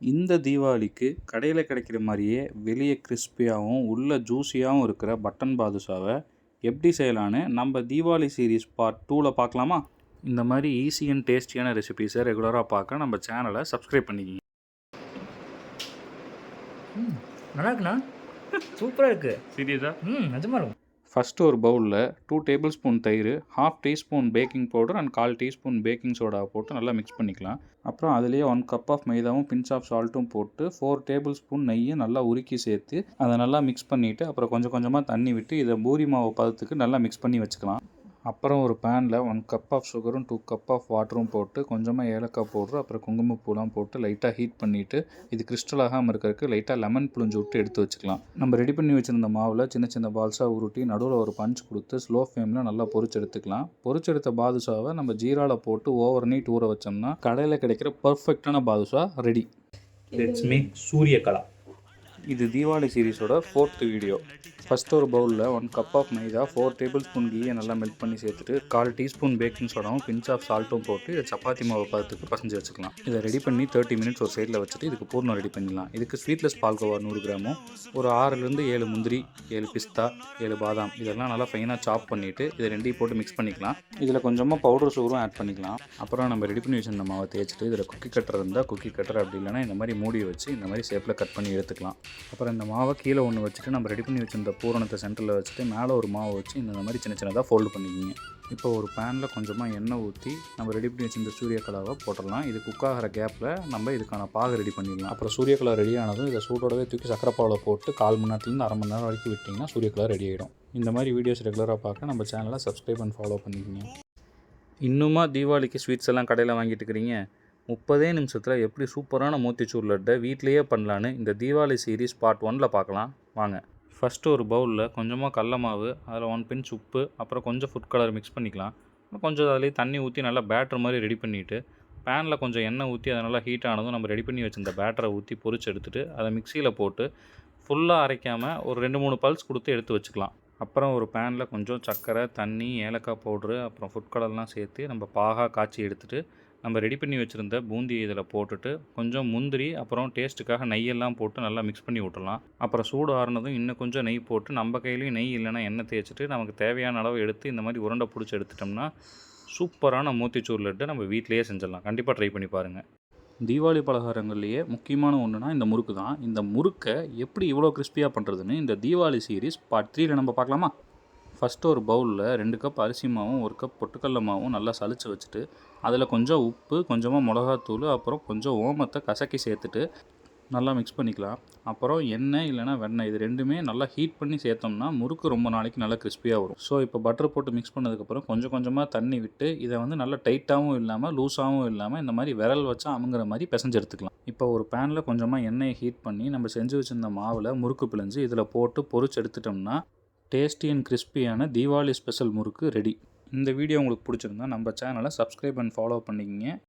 இந்த தீபாவளிக்கு கடையில் கிடைக்கிற மாதிரியே வெளியே கிறிஸ்பியாகவும் உள்ள ஜூஸியாகவும் இருக்கிற பட்டன் பாதுஷாவை எப்படி செய்யலான்னு நம்ம தீபாவளி சீரீஸ் பார்ட் டூவில் பார்க்கலாமா? இந்த மாதிரி ஈஸி அண்ட் டேஸ்டியான ரெசிபீஸை ரெகுலராக பார்க்க நம்ம சேனலை சப்ஸ்கிரைப் பண்ணிக்கிங்க. ம் நல்லா இருக்குண்ணா சூப்பராக இருக்கு. சீரியஸாக ம் நிஜமா இருக்கும். ஃபஸ்ட்டு ஒரு பவுலில் டூ டேபிள் ஸ்பூன் தயிர் half teaspoon baking powder and call teaspoon baking சோடாவை போட்டு நல்லா மிக்ஸ் பண்ணிக்கலாம். அப்புறம் அதுலேயே ஒன் கப் ஆஃப் மைதாவும் பின்ச் ஆஃப் சால்ட்டும் போட்டு ஃபோர் டேபிள் ஸ்பூன் நெய்யை நல்லா உருக்கி சேர்த்து அதை நல்லா மிக்ஸ் பண்ணிவிட்டு அப்புறம் கொஞ்சம் கொஞ்சமாக தண்ணி விட்டு இதை பூரி மாவு பதத்துக்கு நல்லா மிக்ஸ் பண்ணி வச்சுக்கலாம். அப்புறம் ஒரு பேனில் ஒன் கப் ஆஃப் சுகரும் டூ கப் ஆஃப் வாட்டரும் போட்டு கொஞ்சமாக ஏலக்காய் பவுட்ரு அப்புறம் குங்குமப்பூலாம் போட்டு லைட்டாக ஹீட் பண்ணிவிட்டு இது கிறிஸ்டல் ஆகாமல் இருக்கிறதுக்கு லைட்டாக லெமன் புழிஞ்சு விட்டு எடுத்து வச்சுக்கலாம். நம்ம ரெடி பண்ணி வச்சுருந்த மாவில் சின்ன சின்ன பால்ஸாக உருட்டி நடுவில் ஒரு பஞ்ச் கொடுத்து ஸ்லோ ஃப்ளேமில் நல்லா பொரிச்சு எடுத்துக்கலாம். பொரிச்செடுத்த பாதுஷாவை நம்ம ஜீராவில் போட்டு ஓவர் நைட் ஊற வச்சோம்னா கடையில் கிடைக்கிற பர்ஃபெக்டான badusha ready let's make suryakala இது தீபாவளி சீரிஸோட ஃபோர்த் வீடியோ ஃபஸ்ட் ஒரு பவுலில் one cup of maida four tablespoon கீயை நல்லா மெல்ட் பண்ணி சேர்த்துட்டு கால் டீஸ்பூன் பேக்கிங் சோடாவும் பிஞ்ச் ஆஃப் சால்ட்டும் போட்டு இதை சப்பாத்தி மாவு பதத்துக்கு பசஞ்சு வச்சுக்கலாம். இதை ரெடி பண்ணி தேர்ட்டி மினிட்ஸ் ஒரு சைடில் வச்சுட்டு இதுக்கு பூர்ணம் ரெடி பண்ணிடலாம். இதுக்கு ஸ்வீட்லெஸ் பால்கோவா நூறு கிராமும் ஒரு ஆறுலேருந்து ஏழு முந்திரி ஏழு பிஸ்தா ஏழு பாதாம் இதெல்லாம் நல்லா ஃபைனாக சாப் பண்ணிவிட்டு இதை ரெண்டையும் போட்டு மிக்ஸ் பண்ணிக்கலாம். இதில் கொஞ்சமாக பவுடர் சுகரும் ஆட் பண்ணிக்கலாம். அப்புறம் நம்ம ரெடி பண்ணி வச்சிருந்த மாவை தேய்ச்சிட்டு இதில் குக்கி கட்டர் இருந்தால் குக்கி கட்டர் அப்படி இல்லைன்னா இந்த மாதிரி மூடி வச்சு இந்த மாதிரி ஷேப்பில் கட் பண்ணி எடுத்துக்கலாம். அப்புறம் இந்த மாவை கீழே ஒன்று வச்சுட்டு நம்ம ரெடி பண்ணி வச்சிருந்த பூரணத்தை சென்டரில் வச்சுட்டு மேலே ஒரு மாவு வச்சு இந்த மாதிரி சின்ன சின்னதாக ஃபோல்டு பண்ணிக்கிங்க. இப்போ ஒரு பேனில் கொஞ்சமாக எண்ணெய் ஊற்றி நம்ம ரெடி பண்ணி வச்சிருந்த சூரியக்கலாவை போட்டுடலாம். இது குக் ஆகிற கேப்பில் நம்ம இதுக்கான பாகு ரெடி பண்ணிடலாம். அப்புறம் சூரியக்கலா ரெடி ஆனதும் இதை சூடோடவே தூக்கி சக்கரைப்பாவில் போட்டு கால் மணி நேரத்துலேருந்து அரை மணி நேரம் வரைக்கும் விட்டிங்கன்னா சூரியக்கலா ரெடி ஆகிடும் இந்த மாதிரி வீடியோஸ் ரெகுலராக பார்க்க நம்ம சேனலை சப்ஸ்கிரைப் அண்ட் ஃபாலோ பண்ணிக்கோங்க. இன்னுமா தீபாவளிக்கு ஸ்வீட்ஸ் எல்லாம் கடையில் வாங்கிட்டு இருக்கிறீங்க? முப்பதே நிமிஷத்தில் எப்படி சூப்பரான மோத்திச்சூர் லட்டை வீட்லேயே பண்ணலான்னு இந்த தீபாவளி சீரீஸ் பார்ட் ஒனில் பார்க்கலாம். வாங்க. ஃபஸ்ட்டு ஒரு பவுலில் கொஞ்சமாக கடல மாவு அதில் ஒன் பிஞ்ச் உப்பு அப்புறம் கொஞ்சம் ஃபுட் கலர் மிக்ஸ் பண்ணிக்கலாம். அப்புறம் கொஞ்சம் அதுலேயே தண்ணி ஊற்றி நல்லா பேட்டர் மாதிரி ரெடி பண்ணிவிட்டு பேனில் கொஞ்சம் எண்ணெய் ஊற்றி அதை நல்லா ஹீட் ஆனதும் நம்ம ரெடி பண்ணி வச்சிருந்த பேட்டரை ஊற்றி பொறிச்சு எடுத்துகிட்டு அதை மிக்சியில் போட்டு ஃபுல்லாக அரைக்காமல் ஒரு ரெண்டு மூணு பல்ஸ் கொடுத்து எடுத்து வச்சுக்கலாம். அப்புறம் ஒரு பேனில் கொஞ்சம் சர்க்கரை தண்ணி ஏலக்காய் பவுட்ரு அப்புறம் ஃபுட் கலர்லாம் சேர்த்து நம்ம பாகாக காய்ச்சி எடுத்துகிட்டு நம்ம ரெடி பண்ணி வச்சுருந்த பூந்தி இதில் போட்டுட்டு கொஞ்சம் முந்திரி அப்புறம் டேஸ்ட்டுக்காக நெய்யெல்லாம் போட்டு நல்லா மிக்ஸ் பண்ணி விட்டுலாம் அப்புறம் சூடு ஆறுனதும் இன்னும் கொஞ்சம் நெய் போட்டு நம்ம கையிலையும் நெய் இல்லைன்னா எண்ணெய் தேய்ச்சிட்டு நமக்கு தேவையான அளவு எடுத்து இந்த மாதிரி உருண்டை பிடிச்சி எடுத்துட்டோம்னா சூப்பரான மூத்திச்சூர் லட்டு நம்ம வீட்டிலேயே செஞ்சிடலாம். கண்டிப்பாக ட்ரை பண்ணி பாருங்கள் தீபாவளி பலகாரங்கள்லேயே முக்கியமான ஒன்றுனா இந்த முறுக்கு தான் இந்த முறுக்கை எப்படி இவ்வளோ கிறிஸ்பியாக பண்ணுறதுன்னு இந்த தீபாவளி சீரீஸ் பார்ட் த்ரீயில் நம்ம பார்க்கலாமா? ஃபஸ்ட்டு ஒரு பவுலில் ரெண்டு கப் அரிசி மாவும் ஒரு கப் பொட்டுக்கடல மாவும் நல்லா சளிச்சு வச்சுட்டு அதில் கொஞ்சம் உப்பு கொஞ்சமாக மிளகாத்தூள் அப்புறம் கொஞ்சம் ஓமத்தை கசக்கி சேர்த்துட்டு நல்லா மிக்ஸ் பண்ணிக்கலாம். அப்புறம் எண்ணெய் இல்லைனா வெண்ணெய் இது ரெண்டுமே நல்லா ஹீட் பண்ணி சேர்த்தோம்னா முறுக்கு ரொம்ப நாளைக்கு நல்லா கிறிஸ்பியாக வரும். ஸோ இப்போ பட்டர் போட்டு மிக்ஸ் பண்ணதுக்கப்புறம் கொஞ்சம் கொஞ்சமாக தண்ணி விட்டு இதை வந்து நல்லா டைட்டாகவும் இல்லாமல் லூஸாகவும் இல்லாமல் இந்த மாதிரி விரல் வச்சா அமுங்குற மாதிரி பிசைஞ்சு எடுத்துக்கலாம். இப்போ ஒரு பேனில் கொஞ்சமாக எண்ணெயை ஹீட் பண்ணி நம்ம செஞ்சு வச்சுருந்த மாவில் முறுக்கு பிழிஞ்சு இதில் போட்டு பொரிச்சு எடுத்துட்டோம்னா டேஸ்டி அண்ட் கிறிஸ்பியான தீபாவளி ஸ்பெஷல் முறுக்கு ரெடி. இந்த வீடியோ உங்களுக்கு பிடிச்சிருந்தா நம்ம சேனலை சப்ஸ்கிரைப் அண்ட் ஃபாலோ பண்ணிக்கிங்க.